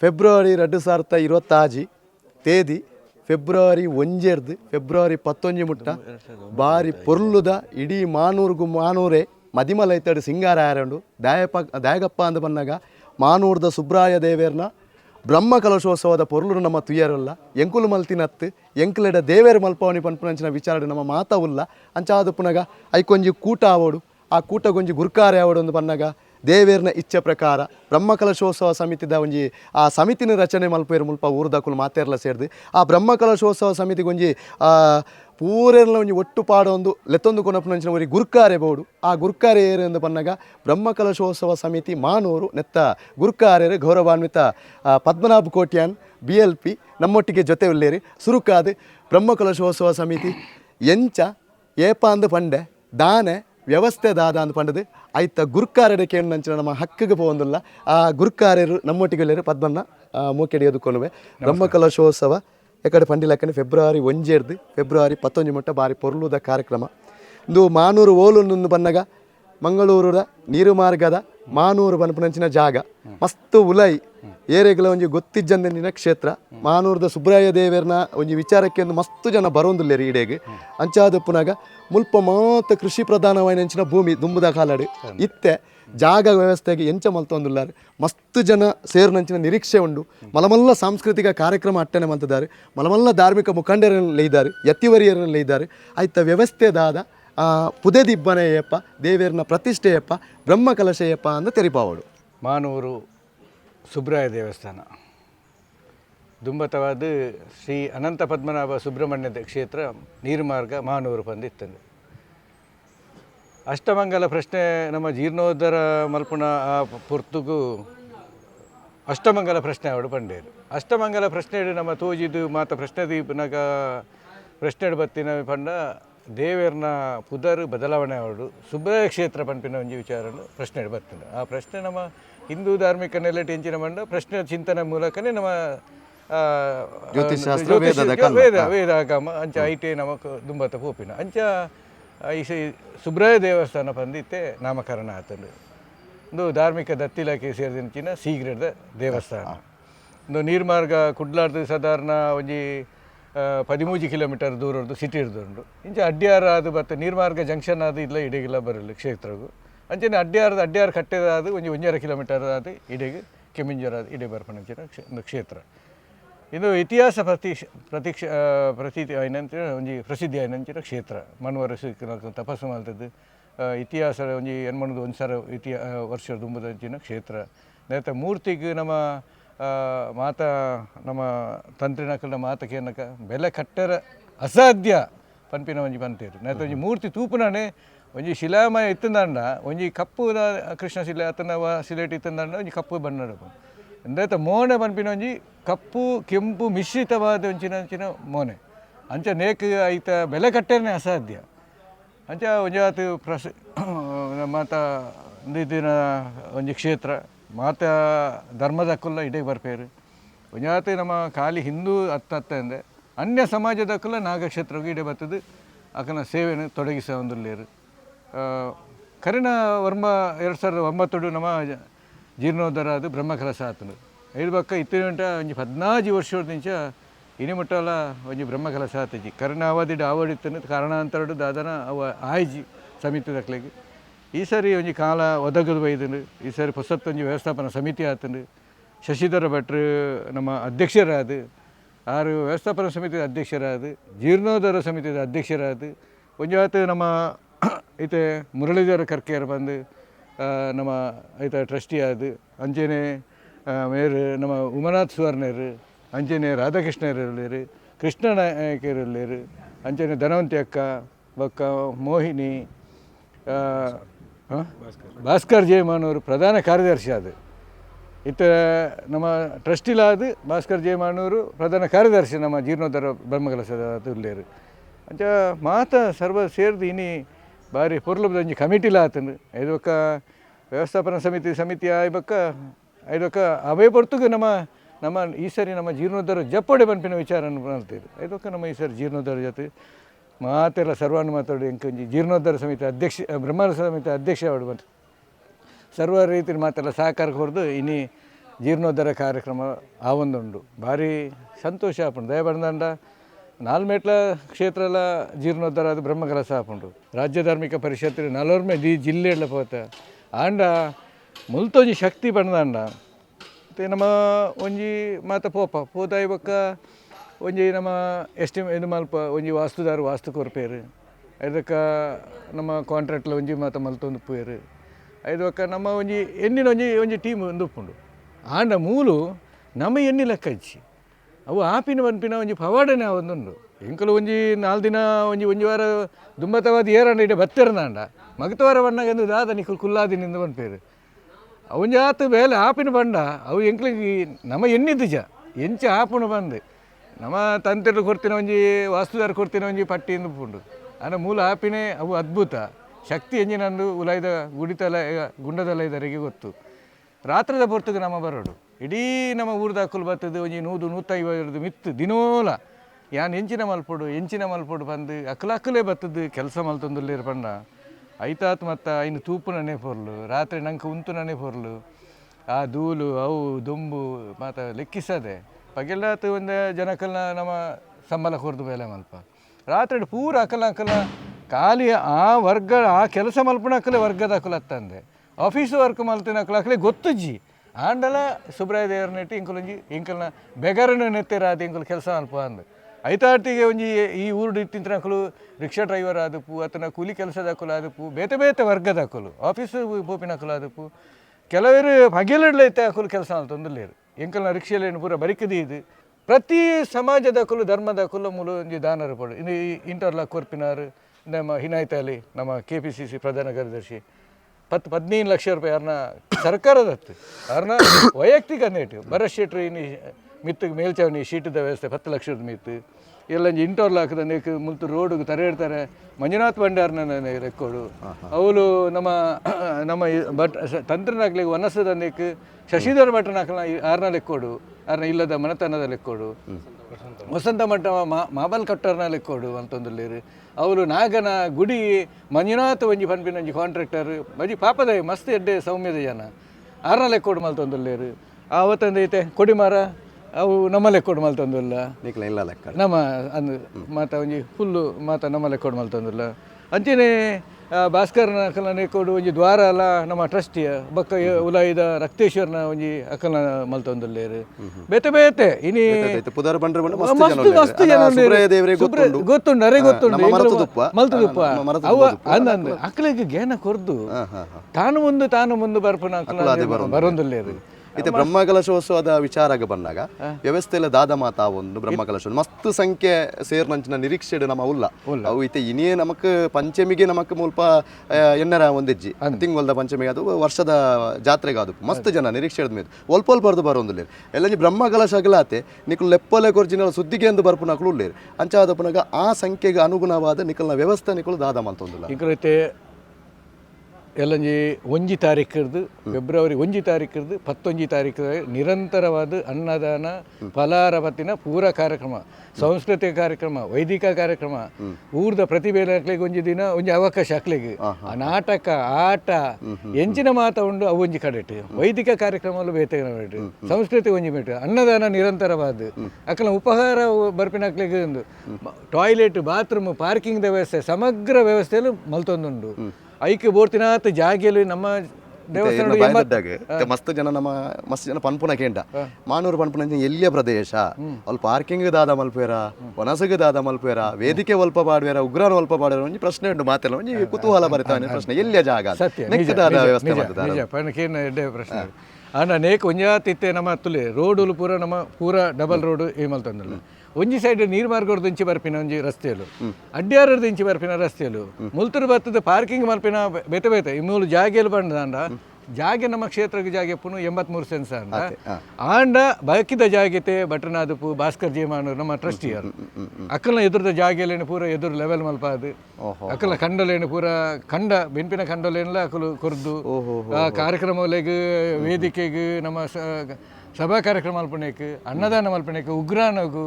February ಎರಡು ಸಾವಿರದ ಇರುವತ್ತಾಜಿ ತೇದಿ February ಒಂಜೆರ್ದು February ಪತ್ತೊಂಜಿ ಮುಟ್ಟ ಬಾರಿ ಪೊರ್ಲುದ ಇಡೀ ಮಾನೂರ್ಗು ಮಾನೂರೇ ಮದಿಮಲ ಇತ್ತಡು ಸಿಂಗಾರ ಆರಂಡು ದಾಯಪ್ಪ ದಾಯಗಪ್ಪ ಅಂದ ಬಂದಾಗ ಮಾನೂರ್ದ ಸುಬ್ರಾಯ ದೇವೇರ್ನ ಬ್ರಹ್ಮ ಕಲಶೋತ್ಸವದ ಪೊರ್ಲು ನಮ್ಮ ತುಯ್ಯರಲ್ಲ, ಎಂಕುಲು ಮಲ್ತಿನತ್ತು ಎಂಕುಲೆಡ ದೇವೇರು ಮಲ್ಪವನಿ ಪನ್ಪುನಂಚಿನ ವಿಚಾರ ನಮ್ಮ ಉಲ್ಲ ಅಂಚಾದ ಪುನಗ ಐಕೊಂಜಿ ಕೂಟ ಆವಡು, ಆ ಕೂಟಗೊಂಜಿ ಗುರ್ಕಾರೆ ಆವಡು ಅಂದು ಪನ್ನಗ ದೇವೇರ್ನ ಇಚ್ಛೆ ಪ್ರಕಾರ ಬ್ರಹ್ಮಕಲಶೋತ್ಸವ ಸಮಿತಿದ ಒಂಜಿ ಆ ಸಮಿತಿನ ರಚನೆ ಮಲ್ಪೇರು ಮುಲ್ಪ ಊರದಕುಲು ಮಾತೇರ್ಲ ಸೇರ್ದು. ಆ ಬ್ರಹ್ಮಕಲಶೋತ್ಸವ ಸಮಿತಿಗೊಂಜಿ ಆ ಪೂರೆರ್ಲ ಒಂಜಿ ಒಟ್ಟು ಪಾಡ ಒಂದು, ಲೆತ್ತೊಂದು ಕೊನಪುನಂಚಿನ ಒರಿ ಗುರುಕಾರೆ ಬೋಡು. ಆ ಗುರುಕಾರೆ ಏರು ಎಂದು ಪನ್ನಗ ಬ್ರಹ್ಮಕಲಶೋತ್ಸವ ಸಮಿತಿ ಮಾನೂರು ನೆತ್ತ ಗುರ್ಕಾರ್ಯರು ಗೌರವಾನ್ವಿತ Padmanabha Kotian, B L P ನಮ್ಮೊಟ್ಟಿಗೆ ಜೊತೆ ಉಳ್ಳೇರಿ ಸುರುಕಾದ ಬ್ರಹ್ಮಕಲಶೋತ್ಸವ ಸಮಿತಿ, ಎಂಚ, ಏಪಾಂದು ಪಂಡೆ, ದಾನೆ ವ್ಯವಸ್ಥೆ ದಾದ ಅಂದ್ ಪಂಡದು ಐತ ಗುರ್ಕಾರಡೆ ಕೇಳು ನಂಚಿನ ನಮ್ಮ ಹಕ್ಕಿಗೆ ಪೋಂದಿಲ್ಲ ಆ ಗುರ್ಕಾರ್ಯರು ನಮ್ಮೊಟ್ಟಿಗೆ ಉಳ್ಳೇರು ಪದ್ಮನ್ನ ಮೂಕೆಡಿಯೋದು ಬ್ರಹ್ಮ ಕಲಶೋತ್ಸವ ಎಕಡೆ ಪಂಡಿಲಕ್ಕನೆ ಫೆಬ್ರವರಿ ಒಂಜೇರ್ದು ಫೆಬ್ರವರಿ ಪತ್ತೊಂಜು ಮಟ್ಟ ಬಾರಿ ಪೊರ್ಲುದ ಕಾರ್ಯಕ್ರಮ. ಇಂದು ಮಾನೂರು ಓಲು ಒಂದು ಬನ್ನಗ ಮಂಗಳೂರುದ ನೀರು ಮಾರ್ಗದ ಮಾನೂರು ಬನಪನಂಚಿನ ಜಾಗ. ಮಸ್ತ್ ಉಲೈ ಏರೆಗಳ ಒಂಜಿ ಗೊತ್ತಿಜ್ಜಂದಿನ ಕ್ಷೇತ್ರ. ಮಾನೂರದ ಸುಬ್ರಾಯ ದೇವರನ್ನ ಒಂಜಿ ವಿಚಾರಕ್ಕೆ ಒಂದು ಮಸ್ತ್ ಜನ ಬರೋಂದಿಲ್ಲೇರಿ ಈಡೆಗೆ. ಅಂಚಾದ ಪುನಗ ಮುಲ್ಪ ಮಾತ ಕೃಷಿ ಪ್ರಧಾನವಾಯಿನಂಚಿನ ಭೂಮಿ ದುಂಬುದ ಕಾಲಡು. ಇತ್ತೆ ಜಾಗ ವ್ಯವಸ್ಥೆಗೆ ಎಂಚ ಮಲ್ತೊಂದುಲ್ಲಾರು ಮಸ್ತ್ ಜನ ಸೇರ್ನಂಚಿನ ನಿರೀಕ್ಷೆ ಉಂಡು. ಮಲಮಲ್ಲ ಸಾಂಸ್ಕೃತಿಕ ಕಾರ್ಯಕ್ರಮ ಅಟ್ಟನೆ ಮಲ್ತಿದ್ದಾರೆ ಮಲಮಲ್ಲ ಧಾರ್ಮಿಕ ಮುಖಂಡರನ್ನು ಇದ್ದಾರೆ ಯತಿವರಿಯರನ್ನು ಇದ್ದಾರೆ ಆಯ್ತ ವ್ಯವಸ್ಥೆದಾದ ಆ, ಪುದೆದಿಬ್ಬನೆಯಪ್ಪ ದೇವೇರ್ನ ಪ್ರತಿಷ್ಠೆಯಪ್ಪ ಬ್ರಹ್ಮ ಕಲಶಯ್ಯಪ್ಪ ಅಂತ ತೆರಿಪಾವಳು ಮಾನೂರು ಸುಬ್ರಾಯ ದೇವಸ್ಥಾನ. ದುಂಬತವಾದ ಶ್ರೀ ಅನಂತ ಪದ್ಮನಾಭ ಸುಬ್ರಹ್ಮಣ್ಯದ ಕ್ಷೇತ್ರ ನೀರು ಮಾರ್ಗ ಮಾನೂರು ಪಂದಿತ್ತಂದು ಅಷ್ಟಮಂಗಲ ಪ್ರಶ್ನೆ, ನಮ್ಮ ಜೀರ್ಣೋದ್ಧರ ಮಲ್ಪುಣ ಆ ಪುರ್ತುಗು ಅಷ್ಟಮಂಗಲ ಪ್ರಶ್ನೆ ಅವಡು ಪಂಡೇರು ಅಷ್ಟಮಂಗಲ ಪ್ರಶ್ನೆ ನಮ್ಮ ತೋಜಿದು ಮಾತ ಪ್ರಶ್ನೆ ದೀಪನಾಗ ಪ್ರಶ್ನೆ ಬತ್ತಿನ ಪಂಡ ದೇವೇರ್ನ ಪುದರ್ ಬದಲಾವಣೆ ಅವಳು ಸುಬ್ರ ಕ್ಷೇತ್ರ ಪಂಪಿನ ಒಂಜಿ ವಿಚಾರನು ಪ್ರಶ್ನೆ ಬತ್ತಿನ. ಆ ಪ್ರಶ್ನೆ ನಮ್ಮ ಹಿಂದೂ ಧಾರ್ಮಿಕ ನೆಲೆ ಟೆಂಚಿನ ಮಂಡ ಪ್ರಶ್ನೆ ಚಿಂತನೆ ಮೂಲಕನೇ ನಮ್ಮ ಜ್ಯೋತಿಷ್ಶಾಸ್ತ್ರ, ವೇದದ. ವೇದ ವೇದ ಅಂಚ ಐಟಿ ನಮಕ್ ದುಂಬತ ಪೋಪಿನ. ಅಂಚ ಈ ಶ್ರೀ ಸುಬ್ರಾಯ ದೇವಸ್ಥಾನ ಪಂದಿತ್ತೆ ನಾಮಕರಣ ಆತಂಡು ಒಂದು ಧಾರ್ಮಿಕ ದತ್ತಿಲಾಖೆ ಸೇರಿದಂಚಿನ ಸೀಗ್ರೆಡ್ದ ದೇವಸ್ಥಾನ. ಒಂದು ನೀರ್ಮಾರ್ಗ ಕುಡ್ಲಾರ್ದು ಸಾಧಾರಣ ಒಂಜಿ ಆ, ಪದಿಮೂಜಿ ಕಿಲೋಮೀಟರ್ ದೂರದ್ದು ಸಿಟಿ ಇರ್ದುಂಡು ಇಂಚ ಅಡ್ಯಾರ ಅದು ಬತ್ತ ನೀರ್ಮಾರ್ಗ ಜಂಕ್ಷನ್ ಅದು ಇಲ್ಲ ಇಡೆಗಿಲ್ಲ ಬರಲು ಕ್ಷೇತ್ರಗೂ. ಅಂಚನೆ ಅಡ್ಯಾರದ ಅಡ್ಯಾರ ಕಟ್ಟೆದ ಅದು ಒಂಜಿ ಒಂಜರ ಕಿಲೋಮೀಟರ್ ಅದು ಇಡೆಗೆ ಕೆಮಿಂಜರ ಇಡೆ ಬರ್ಪಣಂಚಿನ ಕ್ಷೇತ್ರ. ಇದು ಇತಿಹಾಸ ಪ್ರತಿ ಪ್ರತೀಕ್ಷ ಆ, ಪ್ರತೀತಿ ಏನಂತ ಒಂಜಿ ಪ್ರಸಿದ್ಧಿ ಆಯ್ನಂಚಿನ ಕ್ಷೇತ್ರ. ಸಿಕ್ಕ ತಪಸ್ಸು ಮಾಡ್ತದ್ದು. ಇತಿಹಾಸ ಒಂಜಿ ಎನ್ಮಣದು ಒಂದು ಸರ ಇತಿಹಾ ವರ್ಷ ದುಂಬದಂಚಿನ ಕ್ಷೇತ್ರ. ನೇತ ಮೂರ್ತಿಗೆ ನಮ್ಮ ಮಾತ ನಮ್ಮ ತಂತ್ರಿನಕಲ್ನ ಮಾತಕ್ಕೆ ಕೆನಕ ಬೆಲೆ ಕಟ್ಟರ ಅಸಾಧ್ಯ ಪನ್ಪಿನ ಒಂಜಿ ಪಂತೇರು ನೇತ ಒಂಜಿ ಮೂರ್ತಿ ತೂಪುನನೆ ಒಂಜಿ ಶಿಲಾಮಯ ಇತ್ತಂದಾಂಡ ಒಂಜಿ ಕಪ್ಪು ಕೃಷ್ಣ ಶಿಲೆ ಆತನ ಶಿಲೆಟ್ ಇತ್ತಂದಾಂಡ ಒಂಜಿ ಕಪ್ಪು ಬಣ್ಣದ ಎಂದಾಯ್ತ, ಮೋನೆ ಪನ್ಪಿನ ಒಂಜಿ ಕಪ್ಪು, ಕೆಂಪು, ಮಿಶ್ರಿತವಾದ ಒಂಚಿನ ಒಂಚಿನ ಮೋನೆ. ಅಂಚ ನೇಕ ಐತ ಬೆಲೆ ಕಟ್ಟೇನೆ ಅಸಾಧ್ಯ. ಅಂಚ ಒಂಜಾತು ಪ್ರಸ, ಮಾತ ಇಂದಿನ ಒಂಜಿ ಕ್ಷೇತ್ರ. ಮಾತ ಧರ್ಮದ ಕುಲ್ಲ ಇಡೇ ಬರ್ಪೇರು. ಒಂಜಾತ್ ನಮ್ಮ ಖಾಲಿ ಹಿಂದೂ ಅತ್ತ ಎಂದೆ ಅನ್ಯ ಸಮಾಜದ ಕುಲ್ಲ ನಾಗಕ್ಷೇತ್ರಗೂ ಇಡೇ ಬರ್ತದೆ ಆಕನ ಸೇವೆಯನ್ನು ತೊಡಗಿಸ ಒಂದುಲ್ಲೇರು ಕರಿನ ವರ್ಮ ಎರಡು ಸಾವಿರದ ಒಂಬತ್ತು ನಮ್ಮ ಜೀರ್ಣೋದ್ಧಾರ ಅದು ಬ್ರಹ್ಮಕಲಸ ಆತನು ಐದು ಬಕ್ಕ ಇತ್ತಿನ ಗಂಟ ಒಂಜಿ ಪದ್ನಾಜಿ ವರ್ಷದಿಂಚ ಇನಿ ಮುಟ್ಟಲ ಒಂಜಿ ಬ್ರಹ್ಮಕಲಸ ಆತಜಿ. ಕರಿನ ಅವಧಿಡ್ ಆವಡಿತ್ತನು ಕಾರಣಾಂತರಡು ದಾದನ ಅವ ಆಯ್ಜಿ ಸಮಿತಿ ದಕ್ಲೆಗೆ ಈ ಸರಿ ಒಂಜಿ ಕಾಲ ಒದಗದು ಬೈದನು. ಈ ಸರಿ ಹೊಸತ್ತೊಂಜಿ ವ್ಯವಸ್ಥಾಪನಾ ಸಮಿತಿ ಆತನು ಶಶಿಧರ ಭಟ್ರು ನಮ್ಮ ಅಧ್ಯಕ್ಷರಾದ. ಆರು ವ್ಯವಸ್ಥಾಪನಾ ಸಮಿತಿ ಅಧ್ಯಕ್ಷರಾದ. ಜೀರ್ಣೋದ್ಧಾರ ಸಮಿತಿದ ಅಧ್ಯಕ್ಷರಾದ. ಒಂಜಾತು ನಮ್ಮ ಇತೆ ಮುರಳೀಧರ ಕರ್ಕೆಯರು ಬಂದು ನಮ್ಮ ಐತ ಟ್ರಸ್ಟಿ ಆದ ಅಂಜನೆ ಮೇರ್ ನಮ್ಮ ಉಮನಾಥ್ ಸುವರ್ಣರು ಅಂಚೆನೆ ರಾಧಾಕೃಷ್ಣರು ಕೃಷ್ಣ ನಾಯಕರು ಅಂಜನೇ ಧನವಂತಿ ಅಕ್ಕ ಬಕ್ಕ ಮೋಹಿನಿ ಆ, ಜಯಮಾನ್ ಭಾಸ್ಕರ್ ಜಯಮಾನವರು ಪ್ರಧಾನ ಕಾರ್ಯದರ್ಶಿ ಆದ. ಇತ್ತ ನಮ್ಮ ಟ್ರಸ್ಟಿಲಾದ ಭಾಸ್ಕರ್ ಜಯಮಾನವರು ಪ್ರಧಾನ ಕಾರ್ಯದರ್ಶಿ ನಮ್ಮ ಜೀರ್ಣೋದ್ಧಾರ ಬ್ರಹ್ಮಕಲಸದ ತುಲ್ಲೇರು ಅಂಚ ಮಾತ ಸರ್ವ ಸೇರಿದು ಇನಿ ಬಾರಿ ಪೊರ್ಲುದ ಒಂಜಿ ಕಮಿಟಿಲ ಆತನು ಐದೊಕ್ಕ ವ್ಯವಸ್ಥಾಪನಾ ಸಮಿತಿ ಸಮಿತಿ ಆಯ್ಬಕ್ಕ ಐದೊಕ್ಕ ಅವೇ ಪೊರ್ತುಗು ನಮ್ಮ ನಮ್ಮ ಈ ಸರಿ ನಮ್ಮ ಜೀರ್ಣೋದ್ಧಾರ ಜಪ್ಪಡೆ ಪನ್ಪಿನ ವಿಚಾರ ಮಾಡ್ತೀವಿ ಐದಕ್ಕ ನಮ್ಮ ಈ ಸರಿ ಜೀರ್ಣೋದ್ಧಾರ ಜೊತೆ. ಮಾತೆಲ್ಲ ಸರ್ವಾನು ಮಾತಾಡಿ ಎಂಕೊಂಜಿ ಜೀರ್ಣೋದ್ಧಾರ ಸಮಿತಿ ಅಧ್ಯಕ್ಷ ಬ್ರಹ್ಮ ಸಮಿತಿ ಅಧ್ಯಕ್ಷ ಅವಳು ಬಂತು? ಸರ್ವ ರೀತಿಯ ಮಾತೆಲ್ಲ ಸಹಕಾರ ಕೊಡ್ದು ಇನಿ ಜೀರ್ಣೋದ್ಧಾರ ಕಾರ್ಯಕ್ರಮ ಆ ಒಂದುಂಡು ಭಾರಿ ಸಂತೋಷ ಆಪುಂಡು ದಯ ಬಂದಂಡ ನಾಲ್ಮೇಟ್ಲ ಎಲ್ಲ ಜೀರ್ಣೋದ್ಧಾರ, ಅದು ಬ್ರಹ್ಮಕಲಸ ಆಪುಂಡು ರಾಜ್ಯ ಧಾರ್ಮಿಕ ಪರಿಷತ್ ನಲವರ್ಮೆ ದಿ ಜಿಲ್ಲೆಡ್ಲ ಪೋತ ಆಂಡ ಮುಲ್ತೊಂಜಿ ಶಕ್ತಿ ಬಂದಂಡ ಮತ್ತೆ ನಮ್ಮ ಒಂಜಿ ಮಾತ ಪೋಪ ಪೋದಾಯಿ ಬೊಕ್ಕ ಒಂಜಿ ನಮ್ಮ ಎಸ್ಟಿ ಇದು ಮಲ್ಪ ಒಂಜಿ ವಾಸ್ತುದಾರ ವಾಸ್ತು ಕೊರ್ಪೇರು ಅದಕ್ಕೆ ನಮ್ಮ ಕಾಂಟ್ರಾಕ್ಟ್ಲ ಒಂಜಿ ಮಾತ ಮಲ್ತೊಂದು ಪೋಯರು ಐದು ಒಕ್ಕ ನಮ್ಮ ಒಂಜಿ ಎಣ್ಣಿನ ಒಂಜಿ ಒಂಜಿ ಟೀಮ್ ಒಂದು ಉಪ್ಪುಂಡು. ಆಂಡ ಮೂಲು ನಮ್ಮ ಎನ್ನಿ ಲೆಕ್ಕ ಇಚ್ಚಿ. ಅವು ಆಪಿನ ಪನ್ಪಿನ ಒಂಜಿ ಪವಾಡನೆ ಒಂದುಂಡು. ಎಂಕಲು ಒಂಜಿ ನಾಲ್ ದಿನ ಒಂಜಿ ಒಂಜಿ ವಾರ ದುಂಬತವಾದ ಏರಂಡ ಇಡೆ ಬತ್ತೆರನಾಂಡ. ಮಗತವಾರ ಬಣ್ಣಗಂದು ದಾದ ನಿಖುಲ್ ಕುಲ್ಲಾದಿನಿಂದ ಬಂದ್ಪೇರು ಅವನ ಜಾತು ಬೇಲೆ ಆಪಿನ ಬಂಡ, ಅವು ಎಂಕ್ಲಿಗೆ ನಮ್ಮ ಎಣ್ಣಿದ್ದುಜ ಎಂಚ ಆಪುಣ ಬಂದು. ನಮ್ಮ ತಂತೆರು ಕೊಡ್ತಿನ ಒಂಜಿ, ವಾಸ್ತುದಾರ ಕೊಡ್ತಿನ ಒಂಜಿ ಪಟ್ಟಿಯಿಂದ ಪುಂಡು. ಆನ ಮೂಲ ಆಪಿನೇ ಅವು ಅದ್ಭುತ. ಶಕ್ತಿ ಎಂಜಿನಂದು ಉಲಾಯ್ದ ಗುಡಿತಲ ಗುಂಡದಲೈದರಿಗೆ ಗೊತ್ತು. ರಾತ್ರದ ಪೊರ್ತುಗೆ ನಮ್ಮ ಬರೋಡು. ಇಡೀ ನಮ್ಮ ಊರ್ದ ಅಕ್ಕಲು ಬರ್ತದೆ ಒಂಜಿ ನೂದು, ನೂತೈವರದು ಮಿತ್ತು. ದಿನೋಲ ಯಾನ್ ಎಂಚಿನ ಮಲ್ಪೊಡು ಎಂಚಿನ ಮಲ್ಪೊಡು ಬಂದು ಅಕ್ಕಲ ಅಕ್ಕಲೇ ಕೆಲಸ ಮಲ್ತೊಂದುಲ್ಲೇರು ಪಂಡ. ಐತಾತ್ ಮತ್ತ ಐನು ತೂಪುನನೆ ಪೊರ್ಲು, ರಾತ್ರಿ ನಂಗೆ ಉಂತುನನೆ ಪೊರ್ಲು. ಆ ಧೂಳು ಅವು, ದುಂಬು ಮಾತ ಲೆಕ್ಕಿಸದೆ. ಪಗೆಲ್ಲಾತು ಒಂದು ಜನಕಲ್ನ ನಮ್ಮ ಸಂಬಳ ಕೊರ್ದು ಬೇಲೆ ಮಲ್ಪ. ರಾತ್ರಿ ಪೂರ ಅಕಲ ಅಕಲ, ಖಾಲಿ ಆ ವರ್ಗ, ಆ ಕೆಲಸ ಮಲ್ಪನ ಅಕಲೆ ವರ್ಗದ ಅಕಲ ಅತ್ತಂದೆ. ಆಫೀಸ್ ವರ್ಕ್ ಮಲ್ತಿನ ಅಕಲೆ ಗೊತ್ತುಜ್ಜಿ. ಆಂಡಲ ಸುಬ್ರಾಯ ದೇವರ ನೆಟ್ಟು ಇಂಕಲೊಂಜಿ, ಇಂಕಲ್ನ ಬೆಗರನ್ನು ನೆತ್ತಿರಾದ ಇಂಕಲ್ ಕೆಲಸ ಮಲ್ಪ ಅಂದು. ಐತಾಟಿಗೆ ಒಂಜಿ ಈ ಊರು ಇತ್ತಿಂತ ಅಕಲು ರಿಕ್ಷಾ ಡ್ರೈವರ್ ಆದಪ್ಪು ಅತನ ಕೂಲಿ ಕೆಲಸದ ಅಕಲು ಆದಪ್ಪು, ಬೇತೆ ಬೇತೆ ವರ್ಗದ ಅಕಲು ಆಫೀಸ್ ಪೋಪಿನ ಆದುಪ್ಪು. ಕೆಲವರು ಹಗೆಲಡ್ಲ ಐತೆ ಅಕಲು ಕೆಲಸ ಅಂತಂದುಲ್ಲೇರು ಎಂಕಲ್ನ ರಿಕ್ಷೆಲೇನು ಪೂರ ಬರಿಕದಿ ಇದು ಪ್ರತಿ ಸಮಾಜದ ಅಕಲು ಧರ್ಮದ ಅಕಲು ಮೂಲ ಒಂಜಿ ದಾನರು ಪಡು. ಇನ್ನು ಇಂಟರ್ಲಾಕ್ ಕೊರ್ಪಿನಾರು, ನಮ್ಮ ಹಿನಾಯ್ತ ನಮ್ಮ ಕೆ ಪಿ ಸಿ ಸಿ ಪ್ರಧಾನ ಕಾರ್ಯದರ್ಶಿ, ಪತ್ ಹದಿನೈದು ಲಕ್ಷ ರೂಪಾಯಿ ಅವ್ರನ್ನ ಸರ್ಕಾರದತ್ತು. ಅವ್ರನ್ನ ವೈಯಕ್ತಿಕ ನೇಟು ಭರತ್ ಶೆಟ್ರಿ ಇನ್ನು ಮಿತ್ತಿಗೆ ಮೇಲ್ಚಾವಣಿ ಶೀಟದ ವ್ಯವಸ್ಥೆ ಹತ್ತು ಲಕ್ಷದ ಮಿತ್ತು. ಎಲ್ಲ ಇಂಟರ್ಲಾಕ್ದ ನೇಕು ಮುಲ್ತು ರೋಡ್ಗೆ ತರೆ ಇಡ್ತಾರೆ. ಮಂಜುನಾಥ್ ಭಂಡಾರ್ನ ರೆಕ್ಕೋಡು. ಅವಳು ನಮ್ಮ ನಮ್ಮ ಭಟ್ ತಂತ್ರನಾಗ್ಲಿಗೆ ವನಸದ ನೇಕು ಶಶಿಧರ ಭಟ್ರನ ಹಾಕಲ ಆರ್ನ ಲೆಕ್ಕೋಡು. ಆರ್ನ ಇಲ್ಲದ ಮನತನದ ಲೆಕ್ಕೋಡು. ವಸಂತ ಮಠ ಮಾ- ಮಾಬಲ್ ಕಟ್ಟರ್ನ ಲೆಕ್ಕೋಡು ಅಂತಂದುಲ್ಲೇರು ಅವಳು ನಾಗನ ಗುಡಿ ಮಂಜುನಾಥ್ ಒಂಜಿ ಪನ್ಪಿನ ಒಂಜಿ ಕಾಂಟ್ರಾಕ್ಟರ್ ಮಜಿ ಪಾಪದ ಮಸ್ತ್ ಎಡ್ಡೆ ಸೌಮ್ಯದ ಜನ ಆರ್ನ ಲೆಕ್ಕೋಡು ಮಲ್ತೊಂದುಲ್ಲೇರು ಆವತ್ತಂದೈತೆ ಕೊಡಿಮಾರ ಅವು ನಮ್ಮ ಲೆಕ್ಕೋಡು ಮಲ್ತೊಂದುಲ್ಲ ನಿಕ್ಲ ಇಲ್ಲ ಲೆಕ್ಕ. ನಮ್ಮ ಅಂದು ಮಾತ ಒಂಜಿ ಫುಲ್ಲು ಮಾತ ನಮ್ಮ ಲೆಕ್ಕೋಡು ಮಲ್ತೊಂದುಲ್ಲ ಅಂಚೆನೆ ಭಾಸ್ಕರ್ನ ಅಕಲ್ನ ನೆಕ್ಕೋಡು ಒಂಜಿ ದ್ವಾರ ಅಲ್ಲ ನಮ್ಮ ಟ್ರಸ್ಟಿಯ ಬಕ್ಕ ಉಲಾಯಿದ ರಕ್ತೇಶ್ವರನ ಒಂಜಿ ಅಕಲ್ನ ಮಲ್ತೊಂದುಲ್ಲೇರು ಬೇತೆ ಬೇತೆ ಇನಿ ಪುದರ್ ಬಂಡ್ರೆ ಮಸ್ತ್ ಮಸ್ತ್ ಜನ ಗೊತ್ತುಂಡು ಅರೆ ಗೊತ್ತುಂಡು ಮಲ್ತುದುಪ್ಪ ಅವ. ಅಂದಂದು ಅಕ್ಲಿಗೆ ಗೇನ ಕೊರ್ದು. ತಾನು ಮುಂದೆ ತಾನು ಮುಂದೆ ಬರ್ಪನ ಅಕಲ ಬರೋದಿಲ್ಲೇರು ಇತ್ತೆ ಬ್ರಹ್ಮಕಲಶೋತ್ಸವದ ವಿಚಾರಕ್ಕೆ ಬಂದಾಗ ವ್ಯವಸ್ಥೆಲ್ಲ ದಾದ ಮಾತಾ ಒಂದು ಬ್ರಹ್ಮಕಲಶ ಮಸ್ತ್ ಸಂಖ್ಯೆ ಸೇರ್ನಂಚಿನ ನಿರೀಕ್ಷೆ ನಮ್ಮ ಉಲ್ಲ. ಅವು ಇತ್ತೆ ಇನಿಯೇ ನಮಕ್ ಪಂಚಮಿಗೆ ನಮಕ್ ಮುಲ್ಪ ಎನ್ನರ ಒಂದಿಜ್ಜಿ. ತಿಂಗೊಲ್ದ ಪಂಚಮಿಗೆ ಅದು ವರ್ಷದ ಜಾತ್ರೆಗೆ ಅದು ಮಸ್ತ್ ಜನ ನಿರೀಕ್ಷೆ ಮೇಲೆ. ಒಲ್ಪ ಒಲ್ಪ ಬರ್ದು ಬರೋಂದಿಲ್ಲ ಎಲ್ಲ ಬ್ರಹ್ಮಕಲಶ ಅಗಲಾತೆ ನಿಕ್ಲು ಲೆಪ್ಪಲೆ ಕೊರ್ಜಿನ ಸುದ್ದಿಗೆ ಎಂದು ಬರ್ಪು ನಕಲು ಉಳ್ಳೇರು ಅಂಚಾದ ಪುನಗ ಆ ಸಂಖ್ಯೆಗೆ ಅನುಗುಣವಾದ ನಿಕಲ್ನ ವ್ಯವಸ್ಥೆ ನಿಕಲು ದಾದ ಮಂತೊಂದಿಲ್ಲ ಇಕ್ರತೆ ಎಲ್ಲಂಜಿ ಒಂಜಿ ತಾರೀಕರ್ದು ಫೆಬ್ರವರಿ ಒಂಜಿ ತಾರೀಕರ್ದು ಪತ್ತೊಂಜಿ ತಾರೀಕು ನಿರಂತರವಾದ ಅನ್ನದಾನ ಫಲಾರ ಪತ್ತಿನ ಪೂರ ಕಾರ್ಯಕ್ರಮ ಸಾಂಸ್ಕೃತಿಕ ಕಾರ್ಯಕ್ರಮ ವೈದಿಕ ಕಾರ್ಯಕ್ರಮ ಊರ್ದ ಪ್ರತಿಭೆ ಹಾಕ್ಲಿಕ್ಕೆ ಒಂಜಿ ದಿನ ಒಂಜಿ ಅವಕಾಶ ಹಾಕ್ಲಿಕ್ಕೆ ಆ ನಾಟಕ ಆಟ ಎಂಚಿನ ಮಾತ ಉಂಡು ಅವು ಒಂಜಿ ಕಡೆಟ್. ವೈದಿಕ ಕಾರ್ಯಕ್ರಮಲು ಬೇತೆ ಸಂಸ್ಕೃತಿ ಒಂಜಿ ಮೇಟ್. ಅನ್ನದಾನ ನಿರಂತರವಾದ. ಅಕಲ ಉಪಹಾರ ಬರ್ಪಿನ ಹಾಕ್ಲಿಕ್ಕೆ ಒಂದು ಟಾಯ್ಲೆಟ್ ಬಾತ್ರೂಮ್ ಪಾರ್ಕಿಂಗ್ ವ್ಯವಸ್ಥೆ ಸಮಗ್ರ ವ್ಯವಸ್ಥೆಯಲ್ಲಿ ಮಲ್ತೊಂದುಂಡು ಐಕೆ ಬೋರ್ತಿನಾತ್ ಜಾಗಿಯಲ್ಲಿ ನಮ್ಮ ದೇವಸ್ಥಾನ ಮಸ್ತ್ ಜನ ನಮ್ಮ ಮಸ್ತ್ ಜನ ಪನ್ಪುನ ಕೇಂಡ ಮಾನೂರು ಪನ್ಪುನ ಎಲ್ಲಿಯ ಪ್ರದೇಶ? ಅಲ್ಲಿ ಪಾರ್ಕಿಂಗ್ ದಾದ ಮಲ್ಪೇರ? ವನಸಗ ದಾದ ಮಲ್ಪೇರ? ವೇದಿಕೆ ಒಲ್ಪ ಪಾಡ್ವೇರ ಉಗ್ರನ ಒಲ್ಪ ಪಾಡ್ವೇರ ಒಂಜಿ ಪ್ರಶ್ನೆ ಉಂಟು ಮಾತೆಲ್ಲ. ಒಂಜಿ ಕುತೂಹಲ ಬರಿತಾನೆ ಪ್ರಶ್ನೆ. ಎಲ್ಲಿಯ ಜಾಗ ನೆಕ್ಸ್ಟ್ ದಾದ ವ್ಯವಸ್ಥೆ ಮಾಡ್ತಾರೆ ಆಂಡ ನೇಕ್ ಒಂಜಾತಿತ್ತೆ ನಮ್ಮ ತುಲೆ. ರೋಡುಲು ಪೂರ ನಮ್ಮ ಪೂರ ಡಬಲ್ ರೋಡ್ ಏಮಲ್ತಂದಲ್ಲ ಮಲ್ತಂದಿಲ್ಲ. ಒಂಜಿ ಸೈಡ್ ನೀರ್ ಮಾರ್ಗೋಡ್ದು ಇಂಚಿ ಬರ್ಪಿನ ಒಂಜಿ ರಸ್ತೆಲು ಅಡ್ಡ್ಯಾರದ್ದು ಇಂಚಿ ಬರ್ಪಿನ ರಸ್ತೆಲು ಮುಲ್ತುರು ಬತ್ತದ ಪಾರ್ಕಿಂಗ್ ಮಲ್ಪಿನ ಬೇತೆ ಬೇತೆ. ಈ ಮೂಲು ಜಾಗೆಯಲ್ಲಿ ಬಂದ ಜಾಗೆ ನಮ್ಮ ಕ್ಷೇತ್ರಕ್ಕೆ ಜಾಗೆ ಪುನು ಎಂಬತ್ಮೂರು ಸೆನ್ಸ್ ಅಂಡ ಆಂಡ ಬಯಕಿದ ಜಾಗೆತೆ ಭಟ್ರನಾದಪು ಭಾಸ್ಕರ್ ಜೇಮಾನು ನಮ್ಮ ಟ್ರಸ್ಟಿಯರು ಅಕ್ಕಲ್ನ ಎದುರದ ಜಾಗೆಲೇನು ಪೂರ ಎದುರು ಲೆವೆಲ್ ಮಲ್ಪಾದು. ಅಕ್ಕಲ ಕಂಡಲೇನು ಪೂರ ಕಂಡ ಬೆನ್ಪಿನ ಕಂಡಲೇನೆಲ್ಲ ಅಕ್ಕಲು ಕೊರ್ದು. ಕಾರ್ಯಕ್ರಮ ವೇದಿಕೆಗೆ ನಮ್ಮ ಸಭಾ ಕಾರ್ಯಕ್ರಮ ಮಲ್ಪನೆಕ್ ಅನ್ನದಾನ ಮಲ್ಪನೆಕ್ ಉಗ್ರಾನಗು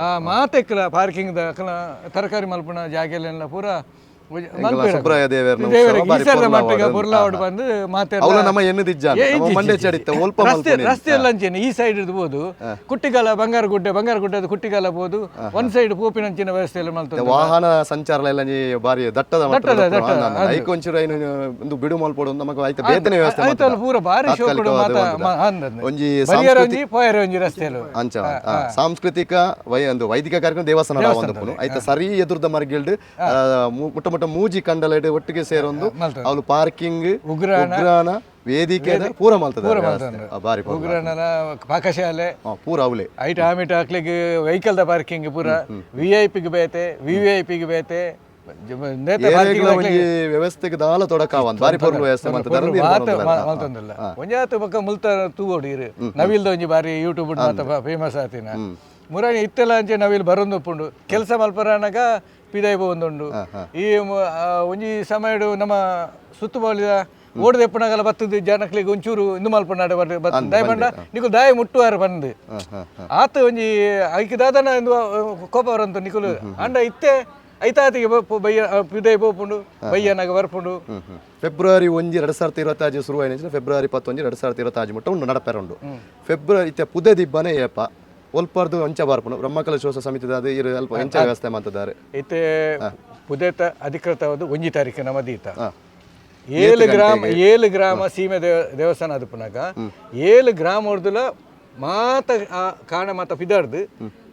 ಆ ಮಾತೆಕ್ಕಲ ಪಾರ್ಕಿಂಗ್ ಅಕ್ಕಲ ತರಕಾರಿ ಮಲ್ಪನ ಜಾಗೆಲ್ಲ ಪೂರ ಸುಬ್ರಾಯ ದೇವೇರ್ನ ದೇವರಿಗೆ ಉತ್ಸವ ಬಾರಿ ಈ ಸಲ ಪೊರ್ಲಾವಡ್ ಮಟ್ಟಿಗೆ ಅಂತ. ಪುರ್ಲಾವಡ್ ಬಂದು ಮಾತಾಡ ನಮ್ಮ ಎನ್ನದಿಜ್ಜ ಮಂಡ್ಯ ಚಡಿತ ಒಲ್ಪ ರಸ್ತೆ ರಸ್ತೆ ಎಲ್ಲ ಅಂಚೆನೆ ಈ ಸೈಡ್ ಇರ್ಬೋದು. ಕುಟ್ಟಿಗಾಲ ಬಂಗಾರ ಗುಡ್ಡೆ ಬಂಗಾರ ಗುಡ್ಡದ ಕುಟ್ಟಿಗಾಲ ಬೋದು. ಒಂದ್ ಸೈಡ್ ಪೋಪಿನಂಚಿನ ವ್ಯವಸ್ಥೆ ಎಲ್ಲ ವಾಹನ ಸಂಚಾರ ಎಲ್ಲ ಬಾರಿ ದಟ್ಟದ ಮಟ್ಟದ ದಟ್ಟದ, ಐಕ್ ಒಂಚೂರು ಐನು ಒಂದು ಬಿಡು ಮಲ್ಪಡು ನಮಗೆ ಆಯ್ತು. ಬೇತನೆ ವ್ಯವಸ್ಥೆ ಆಯ್ತು. ಪೂರ ಬಾರಿ ಶೋಕಡು. ಒಂಜಿ ಒಂಜಿ ಪೋಯರ ಒಂಜಿ ರಸ್ತೆಲು ಅಂಚ ಸಾಂಸ್ಕೃತಿಕ ವೈ ಒಂದು ವೈದಿಕ ಕಾರ್ಯಕ್ರಮ ದೇವಸ್ಥಾನ ಐತ ಸರಿ ಎದುರ್ದ ಮರ್ಗಿಲ್ಡ್ ಮುಟ್ಟ ಮುಟ್ಟ ಮೂಜಿ ಕಂಡಲ ಒಟ್ಟಿಗೆ ಸೇರೊಂದು. ಅವಳು ಪಾರ್ಕಿಂಗ್ ಉಗ್ರಾಣ ವೇದಿಕೆ ಪೂರ ಮಾಡ್ತದೆ ಬಾರಿ ಪೂರ. ಪಾಕಶಾಲೆ. ಪೂರ ಅವಳೆ ಐಟ್ ಆಮಿಟ್ ಹಾಕ್ಲಿಕ್ಕೆ ವೆಹಿಕಲ್ ದ ಪಾರ್ಕಿಂಗ್ ಪೂರ. ವಿ ಐ ಪಿಗೆ ಬೇತೆ ವಿ ವಿ ಐ ಪಿಗೆ ಬೇತೆ. ವ್ಯವಸ್ಥೆಗೆ ದಾಲ ತೊಡಕಾವಂತ ಬಾರಿ ಪೊರ್ಲು ವ್ಯವಸ್ಥೆ ಮಾತಂದಲ್ಲ ಒಂಜಾತ ಪಕ್ಕ ಮುಲ್ತ ತೂಗೋಡು ಇರು. ನವಿಲ್ದ ಒಂಜಿ ಬಾರಿ ಯೂಟ್ಯೂಬ್ ಮಾತ ಫೇಮಸ್ ಆತಿನ. ಮುರಾಣಿ ಇತ್ತೆಲ್ಲ ಅಂಚೆ ನವಿಲ್ ಬರೊಂದು ಉಪ್ಪುಂಡು ಕೆಲಸ ಮಲ್ಪರಾನಾಗ ಪಿದೈ ಒಂದುಂಡು ಈ ಮ- ಆ, ಒಂಜಿ ಸಮಯಡು ನಮ್ಮ ಸುತ್ತುಬಾಲಿದ ಓಡದ ಎಪ್ಪನಾಗಲ್ಲ ಬತ್ತದ ಜನಕ್ಲಿಗೆ ಒಂಚೂರು ಇಂದು ಮಲ್ಪನಾಡ ಬರ್ತದೆ ದಾಯ ಬಂಡ ನಿಕುಲು ದಾಯ ಮುಟ್ಟುವಾರ ಬಂದು ಆತ ಒಂಜಿ ಐಕಿ ದಾದನ ಇಂದು ಕೋಪ ಬರಂತು ನಿಕುಲು. ಅಂಡ ಇತ್ತೆ ಐತಾತಿಗೆ ಬೊಪ್ಪು ಬಯ್ಯ ಪಿದಾಯಿ ಬೋಪುಂಡು ಬಯ್ಯನಾಗ ಬರ್ಪುಂಡು. ಫೆಬ್ರವರಿ ಒಂಜಿ ಎರಡು ಸಾವಿರದ ಇರುವತ್ತಾಜು ಶುರು ಫೆಬ್ರವರಿ ಪತ್ತೊಂಜಿ ಎರಡು ಸಾವಿರದ ಇರುವತ್ತಾಜು ಮುಟ್ಟ ಉಂಡು ನಡಪೆರಂಡು ಫೆಬ್ರವರಿ ಇತ್ತೆ ಪುದೆ ದಿಬ್ಬನೇ ಏಪ. ಒಲ್ಪರ್ದು ಅಂಚ ಬಾರ್ಪುನು ಬ್ರಹ್ಮಕಲಶೋತ್ಸವ ಸಮಿತಿದ ಅದು ಇರು ಅಲ್ಪ ಅಂಚ ವ್ಯವಸ್ಥೆ ಮಾಡ್ತಿದ್ದಾರೆ ಐತೆ ಪುದೇತ ಅಧಿಕೃತವಾದ ಒಂಜಿ ತಾರೀಕು ನಮದೀತ. ಏಳು ಗ್ರಾಮ ಏಳು ಗ್ರಾಮ ಸೀಮೆ ದೇವ ದೇವಸ್ಥಾನ ಅದು ಪುನಗ ಏಳು ಗ್ರಾಮ ಹೊಡೆದಲ ಮಾತ ಕಾರಣ ಕಾಣ ಮಾತ ಪಿದಾರ್ದು.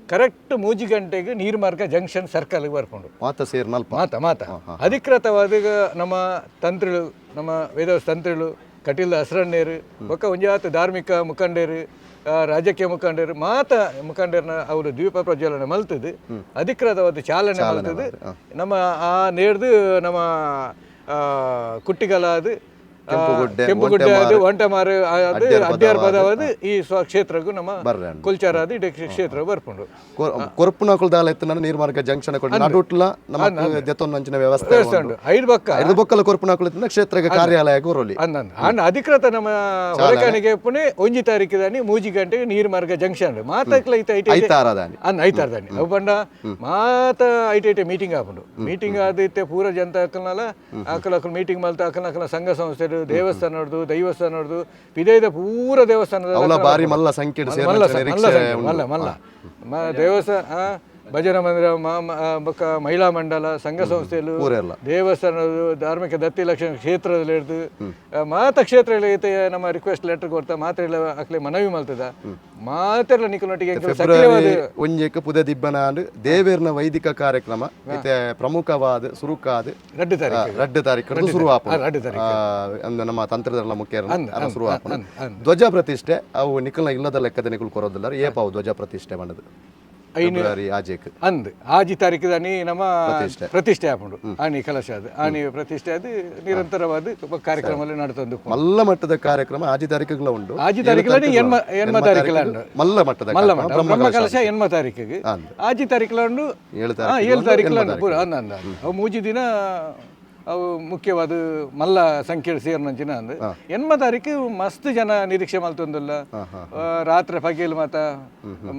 ಕರೆಕ್ಟ್ ಮೂಜಿ ಗಂಟೆಗೆ ನೀರ್ಮಾರ್ಗ ಜಂಕ್ಷನ್ ಸರ್ಕಲ್ಗೆ ಬರ್ಕೊಂಡು. ಮಾತ ಸೇರ್ ಮಾತ ಮಾತ. ಅಧಿಕೃತವಾದ ನಮ್ಮ ತಂತ್ರಿಳು ನಮ್ಮ ವೇದ ತಂತ್ರಿಳು ಕಟೀಲ್ ಹಸ್ರಣ್ಣೇರು ಒಕ್ಕ ಒಂಜಾತ ಧಾರ್ಮಿಕ ಮುಖಂಡರು ರಾಜಕೀಯ ಮುಖಂಡರು ಮಾತ ಮುಖಂಡರನ್ನ ಅವರು ದ್ವೀಪ ಪ್ರಜ್ವಲನೆ ಮಲ್ತದು. ಅಧಿಕೃತವಾದ ಚಾಲನೆ ಮಲ್ತದು. ನಮ್ಮ ಆ ನೇರದು ನಮ್ಮ ಕುಟ್ಟಿಗಲಾದು ಕೆಂಪುಗುಡ್ಡೆ, ಕೆಂಪುಗುಡ್ಡೆ ಅದು ಒಂಟಮಾರ ಅದು ಅಡ್ಯಾರ್ ಈ ಸ್ವ ಕ್ಷೇತ್ರಕ್ಕೂ ನಮ್ಮ ಬರ್ರೆ ಕುಲ್ಚಾರ ಅದು ಇಡೀ ಕ್ಷೇತ್ರ ಬರ್ಕೊಂಡು ಕೊರಪುನಕಲ್ ದಾಲ ಎತ್ತನ ನೀರ್ಮಾರ್ಗ ಜಂಕ್ಷನ್ ಕೊಟ್ಟು ನಡುಟ್ಲ ನಮ್ಮ ದೆತ್ತೊಂದು ಅಂಚಿನ ವ್ಯವಸ್ಥೆ ಉಂಡು. ಐದು ಬಕ್ಕ. ಐದು ಬೊಕ್ಕಲ ಕೊರಪುನಕಲ್ ಎತ್ತಿನ ಕ್ಷೇತ್ರ ಕಾರ್ಯಾಲಯ ಗೋರೋಲಿ ಅಂದಂದು ಆಂಡ ಅಧಿಕೃತ ನಮ್ಮ ಹೊರಕಾಣಿಗೆ ಪುಣೆ ಒಂಜಿ ತಾರೀಕಿದಾನಿ ಮೂಜಿ ಗಂಟೆಗೆ ನೀರ್ ಮಾರ್ಗ ಜಂಕ್ಷನ್ ಐತೆ ಐತಾರ ದಾನಿ. ಅನ್ ಐತಾರ್ ದಾನಿ. ಅವು ಪಂಡ ಮಾತ ಐಟ ಐಟೆ ಮೀಟಿಂಗ್ ಆಪುಂಡು ಮೀಟಿಂಗ್ ಆದಿತ್ತೆ ಪೂರ ಜನತ ಹಾಕಲ್ನಲ್ಲ ಅಕ್ಕಲ ಆಕಲ್ ಮೀಟಿಂಗ್ ಮಲ್ತ ಅಕ್ಕಲ ಅಕ್ಕಲ ಸಂಘ ಸಂಸ್ಥೆಡು ದೇವಸ್ಥಾನ ದೈವಸ್ಥಾನದ್ದು ದೈವಸ್ಥಾನ ನೋಡ್ದು ಪಿದೈದ ಪೂರ ದೇವಸ್ಥಾನದ ಮಲ್ಲ ಮಲ್ಲ ದೇವಸ್ಥಾನ ಆ, ಭಜನ ಮಂದಿರ ಮಹಿಳಾ ಮಂಡಲ ಸಂಘ ಸಂಸ್ಥೆಯಲ್ಲೂ ದೇವಸ್ಥಾನದ್ದು ದೇವಸ್ಥಾನದ ಧಾರ್ಮಿಕ ದತ್ತಿ ಲಕ್ಷಣ ಕ್ಷೇತ್ರದಲ್ಲಿ ಹಿಡಿದು ಮಾತ ಕ್ಷೇತ್ರ ಐತೆ ನಮ್ಮ ರಿಕ್ವೆಸ್ಟ್ ಲೆಟರ್ ಕೊಡ್ತಾ ಮಾತೆಲ್ಲ ಹಾಕ್ಲಿ ಮನವಿ ಮಾಡ್ತದ ಮಾತೆಲ್ಲ ಟಿಗೆ ಫೆಬ್ರವರಿ ಒಂಜಕ್ಕೆ ಪುದ ದಿಬ್ಬನಾಂಡ್ ದೇವೇರ್ನ ವೈದಿಕ ಕಾರ್ಯಕ್ರಮ ಇತ್ತೆ ಪ್ರಮುಖವಾದ ಸುರುಕಾದ ರಡ್ಡು ತಾರೀಕು. ರಡ್ಡು ತಾರೀಕು ಶುರು. ಅಂದ್ರೆ ನಮ್ಮ ತಂತ್ರದಲ್ಲ ಮುಖ್ಯ ಶುರು. ಧ್ವಜ ಪ್ರತಿಷ್ಠೆ ಅವು ನಿಖಲ ಇಲ್ಲದ ಲೆಕ್ಕದ ನಿಖಲ್ ಕೊರೋದಿಲ್ಲ ಏಪ ಅವು ಧ್ವಜ ಪ್ರತಿಷ್ಠೆ ಮಾಡದು ಫೆಬ್ರವರಿ ಆಜೆಕ್. ಅಂದ್. ಆಜಿ ತಾರೀಕಿದಾನಿ ನಮ್ಮ ಪ್ರತಿಷ್ಠೆ. ಪ್ರತಿಷ್ಠೆ ಹಾಕೊಂಡು ಆನಿ ಕಲಶ ಅದು ಆನಿ ಪ್ರತಿಷ್ಠೆ ಅದು ನಿರಂತರವಾದ ಕಾರ್ಯಕ್ರಮ ನಡ್ತೊಂದು ಮಲ್ಲ ಮಟ್ಟದ ಕಾರ್ಯಕ್ರಮ ಆಜಿ ತಾರೀಕುಗಳ ಉಂಟು. ಆಜಿ ತಾರೀಕಿലാണ് ಎನ್ಮ ಎನ್ಮ ತಾರೀಕಿಲ ಉಂಟು. ಮಲ್ಲ ಮಟ್ಟದ ಮಲ್ಲ ಕಾರ್ಯಕ್ರಮ, ಮಟ್ಟ ಬ್ರಹ್ಮ ಬ್ರಹ್ಮ ಕಲಶ ಎನ್ಮ ತಾರೀಕಿಗೆ. ಆಜಿ ತಾರೀಕಿಲ ಉಂಡು ಏಳು ಹಾ ತಾರೀಕು ಏಳು ತಾರೀಕಿಲ ಉಂಡು ಪೂರ ಅಂದ ಅಂದ ಅವು ಮೂಜಿ ದಿನ ಅವು ಮುಖ್ಯವಾದ ಮಲ್ಲ ಸಂಖ್ಯೆ ಸೇರ್ನಂಚಿನ ಅಂದ್. ಎನ್ಮ ತಾರೀಕು ಮಸ್ತ್ ಜನ ನಿರೀಕ್ಷೆ ಮಲ್ತೊಂದುಲ್ಲ ರಾತ್ರಿ ಪಗೇಲ್ ಮಾತ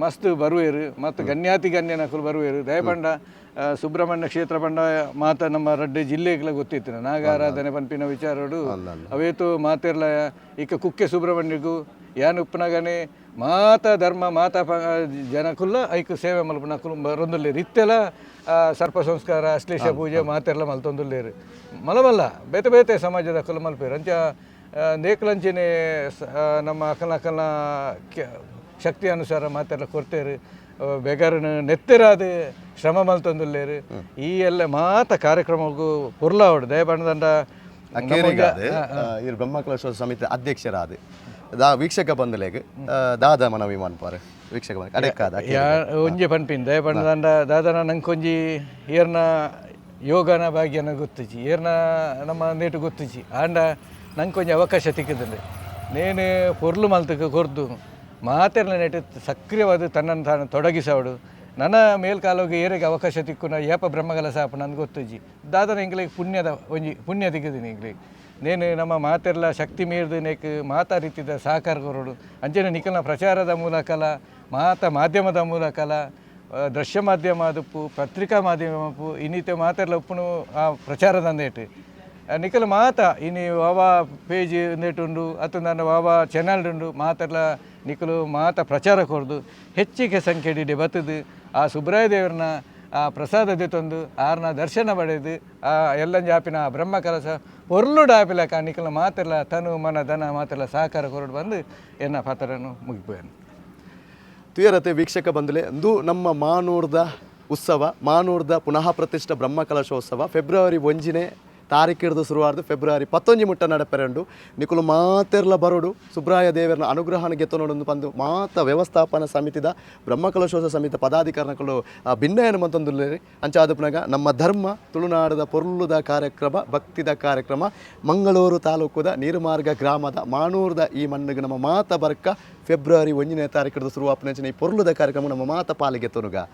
ಮಸ್ತ್ ಬರುವೇರು ಮತ್ತು ಗಣ್ಯಾತಿ ಗಣ್ಯನಕಲು ಬರುವೇರು. ದಯಪಂಡ ಸುಬ್ರಹ್ಮಣ್ಯ ಕ್ಷೇತ್ರ ಪಂಡ ಮಾತ ನಮ್ಮ ರಡ್ಡೆ ಜಿಲ್ಲೆಗಳ ಗೊತ್ತಿತ್ತು ನಾಗಾರಾಧನೆ ಪಂಪಿನ ವಿಚಾರಡು. ಅವೇತು ಮಾತೆರ್ಲ ಈಗ ಕುಕ್ಕೆ ಸುಬ್ರಹ್ಮಣ್ಯಗೂ ಯಾನ್ ಉಪ್ಪನಾಗನೆ ಮಾತ ಧರ್ಮ ಮಾತಾ ಜನಕುಲ್ಲ ಐಕ್ ಸೇವೆ ಮಲ್ಪನಕುಲು ಬರೊಂದುಲ್ಲೆ ಇತ್ತೆಲ್ಲ ಆ, ಸರ್ಪ ಸಂಸ್ಕಾರ ಅಶ್ಲೇಷ ಪೂಜೆ ಮಾತೆರ್ಲ ಮಲ್ತೊಂದುಲ್ಲೇರು. ಮಲಮಲ್ಲ ಬೇತೆ ಬೇತೆ ಸಮಾಜದ ಕಲಮಲ್ಪೇರು ಅಂಚ ನೇಕ್ಲಂಚಿನೇ ನಮ್ಮ ಅಕಲ ಅಕಲ ಶಕ್ತಿ ಅನುಸಾರ ಮಾತೆಲ್ಲ ಕೊರ್ತೇರು. ಬೆಗರನು ನೆತ್ತಿರಾದ ಶ್ರಮ ಮಲ್ತೊಂದುಲ್ಲೇರು. ಈ ಎಲ್ಲ ಮಾತ ಕಾರ್ಯಕ್ರಮಕ್ಕೂ ಪುರ್ಲಾವಡು ದಯಬಣ್ಣದಂಡ ಬ್ರಹ್ಮ ಬ್ರಹ್ಮಕಲಶೋತ್ಸವ ಸಮಿತಿ ಅಧ್ಯಕ್ಷರಾದ. ದಾ ವೀಕ್ಷಕ ಬಂದಲೆಗ್ ದಾದ ಮನವಿ ಮನ್ಪಾರೆ ವೀಕ್ಷಕ ಬಂದ ಅಡೆಕ್ಕಾದ ಯಾ ಒಂಜಿ ಪನ್ಪಿನ್ ದಯಪಂಡದಂಡ ದಾದನ ನಂಕೊಂಜಿ ಏರ್ನ ಯೋಗನ ಭಾಗ್ಯನ ಗೊತ್ತಿಜಿ ಏರ್ನ ನಮ್ಮ ನೇಟು ಗೊತ್ತಿಜಿ. ಆಂಡ ನಂಕೊಂಜಿ ಅವಕಾಶ ತಿಕ್ಕಿದ್ರೆ ನೇನು ಪೊರ್ಲು ಮಲ್ತಕ್ಕೆ ಕೊರ್ದು ಮಾತೆರ್ನ ನೆಟ್ಟು ಸಕ್ರಿಯವಾದ ತನ್ನನ್ನು ತಾನು ತೊಡಗಿಸವಡು. ನನ್ನ ಮೇಲ್ಕಾಲೋಗಿ ಏರಿಗೆ ಅವಕಾಶ ತಿಕ್ಕುನ ಏಪ ಬ್ರಹ್ಮಗಲ ಸಾಪ ನನ್ಗೆ ಗೊತ್ತುಜಿ. ದಾದನ ಇಂಗ್ಲಿಗೆ ಪುಣ್ಯದ ಒಂಜಿ ಪುಣ್ಯ ತಿಕ್ಕಿದ್ದೀನಿ ಇಂಗ್ಲಿಗೆ. ನೇನು ನಮ್ಮ ಮಾತೆಲ್ಲ ಶಕ್ತಿ ಮೀರಿದ ನೇಕ್ ಸಹಕಾರ ಕೊರೋಡು ಅಂಚನೆ ನಿಖಲ್ನ ಪ್ರಚಾರದ ಮೂಲಕಲ, ಮಾತ ಮಾಧ್ಯಮದ ಮೂಲಕಲ ದೃಶ್ಯ ಮಾಧ್ಯಮ ಅದುಪ್ಪು ಪತ್ರಿಕಾ ಮಾಧ್ಯಮ ಅಪ್ಪು ಇನ್ನಿತ ಮಾತೆಲ್ಲ ಉಪ್ಪುನು ಆ ಪ್ರಚಾರದ ಅಂದೇಟು ನಿಖಲ್ ಮಾತ, ಇನಿ ವಾವಾ ಪೇಜ್ ಅಂದೇಟುಂಡು ಅತ್ತು ನನ್ನ ವಾವಾ ಚಾನಲ್ ಉಂಡು ಮಾತೆಲ್ಲ ನಿಖಲು ಮಾತ ಪ್ರಚಾರ ಕೊರ್ದು ಹೆಚ್ಚಿಗೆ ಸಂಖ್ಯೆಡಿಡೆ ಬತ್ತದು. ಆ ಸುಬ್ರಾಯ ದೇವರನ್ನ ಆ ಪ್ರಸಾದ ತಂದು, ಆರ್ನ ದರ್ಶನ ಪಡೆದು, ಆ ಎಲ್ಲ ಜಾಪಿನ ಆ ಬ್ರಹ್ಮ ಕಲಸ ಡಾಪಿಲಕ ನಿಖಲ ಮಾತೆಲ್ಲ ತನು, ಮನ, ಧನ, ಮಾತ್ರಲ ಸಹಕಾರ ಕೊರಡು ಬಂದು ಎನ್ನ ಪಾತ್ರನು ಮುಗಿಪೋಯನು. ತುಯರತೆ ವೀಕ್ಷಕ ಬಂದಲೆ ಅಂದು ನಮ್ಮ ಮಾನೂರ್ದ ಉತ್ಸವ, ಮಾನೂರ್ದ ಪುನಃ ಪ್ರತಿಷ್ಠ ಬ್ರಹ್ಮ ಕಲಶೋತ್ಸವ ಫೆಬ್ರವರಿ ಒಂಜಿನೇ ತಾರೀಕಿಡ್ದು ಶುರುವಾದ ಫೆಬ್ರವರಿ ಪತ್ತೊಂಜಿ ಮುಟ್ಟ ನಡಪೆರಂಡು. ನಿಕುಲು ಮಾತೆರ್ಲ ಬರೋಡು. ಸುಬ್ರಾಯ ದೇವರನ ಅನುಗ್ರಹನ ಗೆತ್ತನೋಡೊಂದು ಬಂದು ಮಾತ ವ್ಯವಸ್ಥಾಪನಾ ಸಮಿತಿದ ಬ್ರಹ್ಮಕಲಶೋಷ ಸಮಿತಿ ಪದಾಧಿಕಾರಿಗಳು ಭಿನ್ನಯನ ಮಂತೊಂದುಲ್ಲೇರಿ ಅಂಚಾದಪ್ಪನಾಗ, ನಮ್ಮ ಧರ್ಮ, ತುಳುನಾಡದ ಪೊರ್ಲುದ ಕಾರ್ಯಕ್ರಮ, ಭಕ್ತಿದ ಕಾರ್ಯಕ್ರಮ, ಮಂಗಳೂರು ತಾಲೂಕುದ ನೀರುಮಾರ್ಗ ಗ್ರಾಮದ ಮಾನೂರ್ದ ಈ ಮಣ್ಣಿಗೆ ನಮ್ಮ ಮಾತ ಬರ್ಕ ಫೆಬ್ರವರಿ ಒಂದನೇ ತಾರೀಕು ಶುರುವಾಪನೆ ಈ ಪೊರ್ಲುದ ಕಾರ್ಯಕ್ರಮ ನಮ್ಮ ಮಾತ ಪಾಲಿಗೆ ತೊನುಗ